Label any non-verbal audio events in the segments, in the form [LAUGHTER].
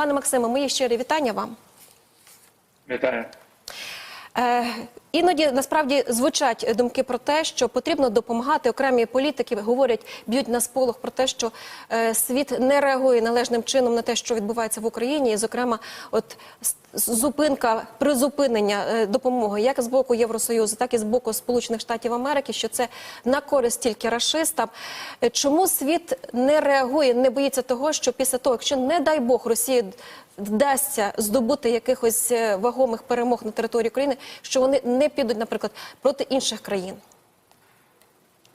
Пане Максиме, мої щирі вітання вам. Вітаю. Іноді насправді звучать думки про те, що потрібно допомагати окремі політики. Говорять, б'ють на сполох про те, що е, світ не реагує належним чином на те, що відбувається в Україні, і, зокрема, от зупинка призупинення е, допомоги як з боку Євросоюзу, так і з боку Сполучених Штатів Америки, що це на користь тільки рашистам. Е, Чому світ не реагує, не боїться того, що після того, якщо не дай Бог Росії вдасться здобути якихось е, вагомих перемог на території України, що вони не підуть, наприклад, проти інших країн.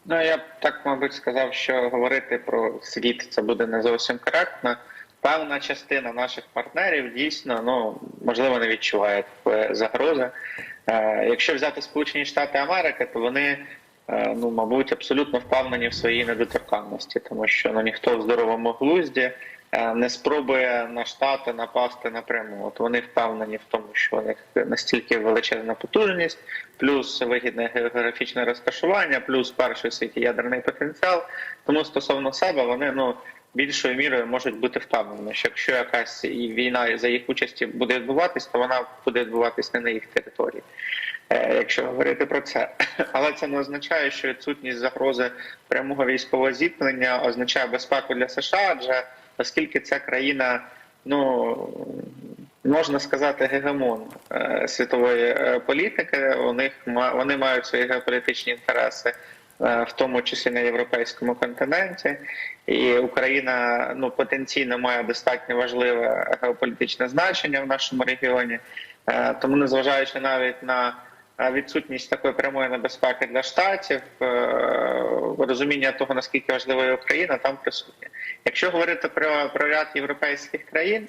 Ну я б так, мабуть, сказав, що говорити про світ це буде не зовсім коректно. Певна частина наших партнерів дійсно ну можливо не відчуває загрози. Е, якщо взяти Сполучені Штати Америки, то вони ну мабуть абсолютно впевнені в своїй недоторканності, тому що ну ніхто в здоровому глузді е, не спробує на штати напасти напряму. От вони впевнені в тому, що у них настільки величезна потужність, плюс вигідне географічне розташування, плюс перший світі ядерний потенціал. Тому стосовно себе вони ну більшою мірою можуть бути впевнені, що якщо якась війна за їх участі буде відбуватись, то вона буде відбуватись не на їх території. Е, Якщо говорити про це, [LAUGHS] але це не означає, що відсутність загрози прямого військового зіткнення означає безпеку для США, адже оскільки ця країна, ну можна сказати, гегемон е, світової е, політики, у них вони мають свої геополітичні інтереси. В тому числі на європейському континенті, і Україна ну потенційно має достатньо важливе геополітичне значення в нашому регіоні. Тому, незважаючи навіть на відсутність такої прямої небезпеки для штатів, е, розуміння того наскільки важлива Україна, там присутнє. Якщо говорити про, про ряд європейських країн.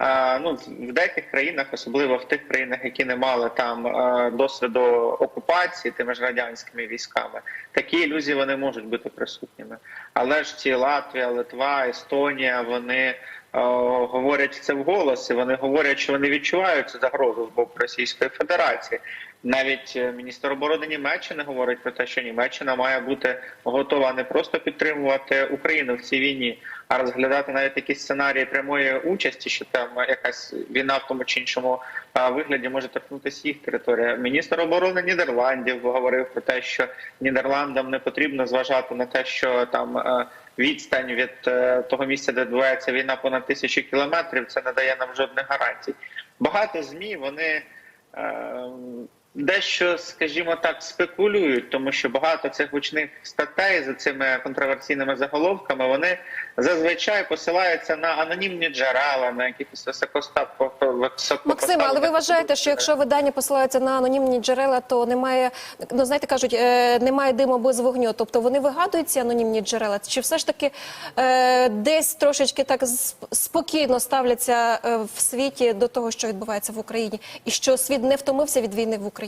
е, Ну, в деяких країнах, особливо в тих країнах, які не мали там е, досвіду окупації тими ж радянськими військами, такі ілюзії вони можуть бути присутніми. Але ж ці Латвія, Литва, Естонія, вони говорять це вголос, і вони говорять, що вони відчувають цю загрозу з боку Російської Федерації. Навіть е, міністр оборони Німеччини говорить про те, що Німеччина має бути готова не просто підтримувати Україну в цій війні, а розглядати навіть якісь сценарії прямої участі, що там якась війна в тому чи іншому вигляді може торкнутися їх територія. Міністр оборони Нідерландів говорив про те, що Нідерландам не потрібно зважати на те, що там. е, Відстань від е, того місця, де відбувається війна понад тисячу кілометрів, це не дає нам жодних гарантій. Багато змі вони е, дещо, скажімо так, спекулюють, тому що багато цих гучних статей за цими контроверсійними заголовками вони зазвичай посилаються на анонімні джерела, на якихось високостав Максиме, але ви вважаєте, що якщо видання посилаються на анонімні джерела, то немає, ну знаєте, кажуть, е, немає диму без вогню. Тобто вони вигадують ці анонімні джерела, чи все ж таки е, десь трошечки так сп- спокійно ставляться е, в світі до того, що відбувається в Україні, і що світ не втомився від війни в Україні?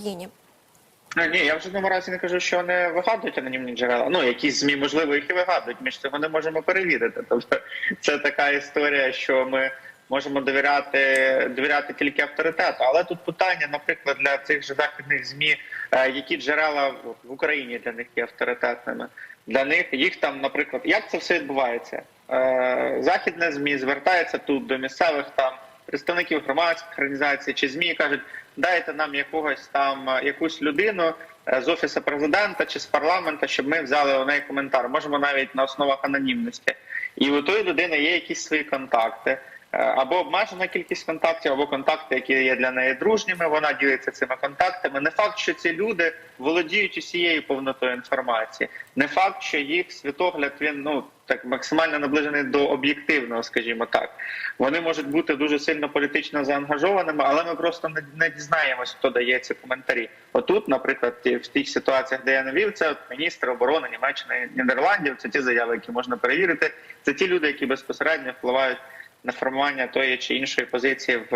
Ну, ні, я в жодному разі не кажу, що вони вигадують анонімні джерела. Ну, якісь змі, можливо, їх і вигадують. Ми ж цього не можемо перевірити. Тобто, це така історія, що ми можемо довіряти довіряти тільки авторитету. Але тут питання, наприклад, для цих же західних змі, е, які джерела в- Україні для них є авторитетними. Для них їх там, наприклад, як це все відбувається? Е, Західне змі звертається тут до місцевих там представників громадських організацій чи змі кажуть, дайте нам якогось там е, якусь людину е, з офісу президента чи з парламента, щоб ми взяли у неї коментар. Можемо навіть на основах анонімності. І у тої людини є якісь свої контакти. Е, Або обмежена кількість контактів, або контакти, які є для неї дружніми. Вона ділиться цими контактами. Не факт, що ці люди володіють усією повнотою інформації. Не факт, що їх світогляд він ну так максимально наближений до об'єктивного, скажімо так. Вони можуть бути дуже сильно політично заангажованими, але ми просто не, не дізнаємось, хто дає ці коментарі. Отут, наприклад, в тих ситуаціях, де я навів, це міністр оборони Німеччини Нідерландів. Це ті заяви, які можна перевірити. Це ті люди, які безпосередньо впливають на формування тої чи іншої позиції в,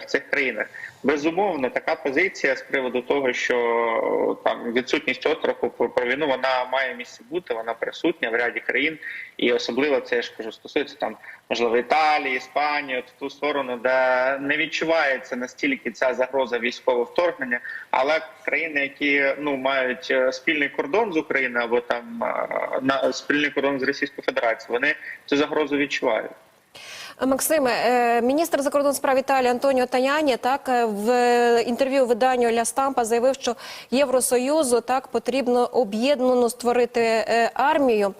в цих країнах. Безумовно, така позиція з приводу того, що там відсутність отраху про, війну вона має місце бути, вона присутня в ряді країн, і особливо це я ж кажу, стосується там можливо Італії, Іспанії, от ту сторону, де не відчувається настільки ця загроза військового вторгнення, але країни, які ну мають е, спільний кордон з Україною або там е, на спільний кордон з Російською Федерацією, вони цю загрозу відчувають. Максиме, міністр закордонних справ Італії Антоніо Таняні так е, в інтерв'ю виданню Ля Стампа заявив, що Євросоюзу так потрібно об'єднано створити е, армію.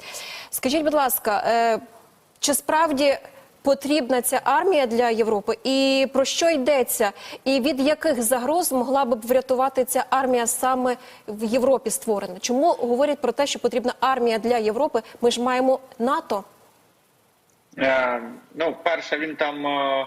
Скажіть, будь ласка, е, чи справді потрібна ця армія для Європи? І про що йдеться? І від яких загроз могла б врятувати ця армія саме в Європі створена? Чому говорять про те, що потрібна армія для Європи? Ми ж маємо НАТО. Е, ну, перше, він там е,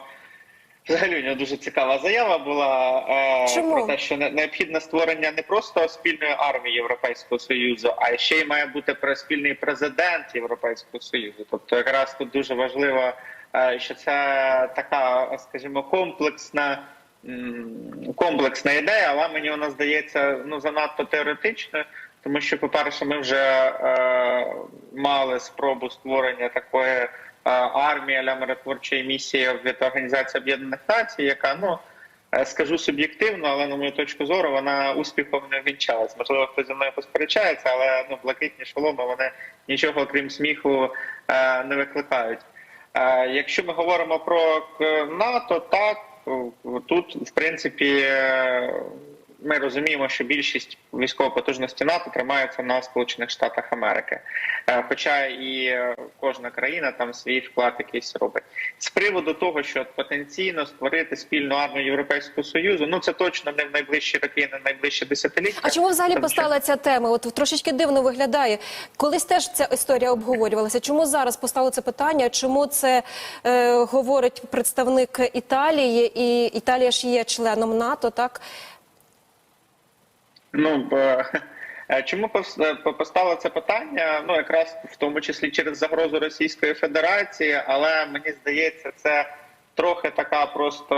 взагалі у нього дуже цікава заява була е, Чому? про те, що необхідне створення не просто спільної армії Європейського Союзу, а ще й має бути спільний президент Європейського Союзу. Тобто, якраз тут дуже важливо, що це така, скажімо, комплексна. Комплексна ідея, але мені вона здається ну занадто теоретичною, тому що, по-перше, ми вже е, мали спробу створення такої е, миротворчої місії від Організації Об'єднаних Націй, яка ну е, скажу суб'єктивно, але на мою точку зору вона успіхом не вінчалась. Можливо, хтось зі мною посперечається, але ну блакитні шоломи вони нічого крім сміху е, не викликають. Е, Якщо ми говоримо про НАТО, так тут в принципі ми розуміємо, що більшість військової потужності НАТО тримається на Сполучених Штатах Америки. Е, Хоча і е, кожна країна там свій вклад якийсь робить. З приводу того, що потенційно створити спільну армію Європейського Союзу, ну це точно не в найближчі роки, не в найближчі десятиліття. А чому взагалі Тому що- постала ця тема? От трошечки дивно виглядає. Колись теж ця історія обговорювалася. Чому зараз постало це питання? Чому це е, говорить представник Італії? І Італія ж є членом НАТО, так? Ну б- е, чому е, постало це питання? Ну якраз в тому числі через загрозу Російської Федерації, але мені здається, це трохи така просто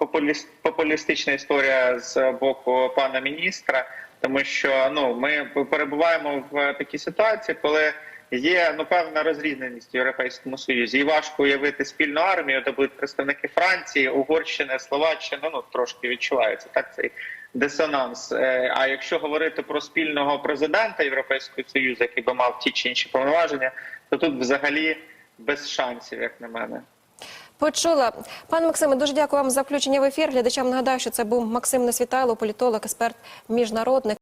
е, популістична історія з боку пана міністра, тому що ну ми перебуваємо в такій ситуації, коли. Є ну певна розрізненість в європейському союзі, і важко уявити спільну армію, де будуть представники Франції, Угорщини, Словаччини. Ну трошки відчувається так цей дисонанс. Е, А якщо говорити про спільного президента Європейського союзу, який би мав ті чи інші повноваження, то тут взагалі без шансів, як на мене. Почула. Пане Максиме, дуже дякую вам за включення в ефір. Глядачам нагадаю, що це був Максим Несвітайло, політолог, експерт, міжнародник.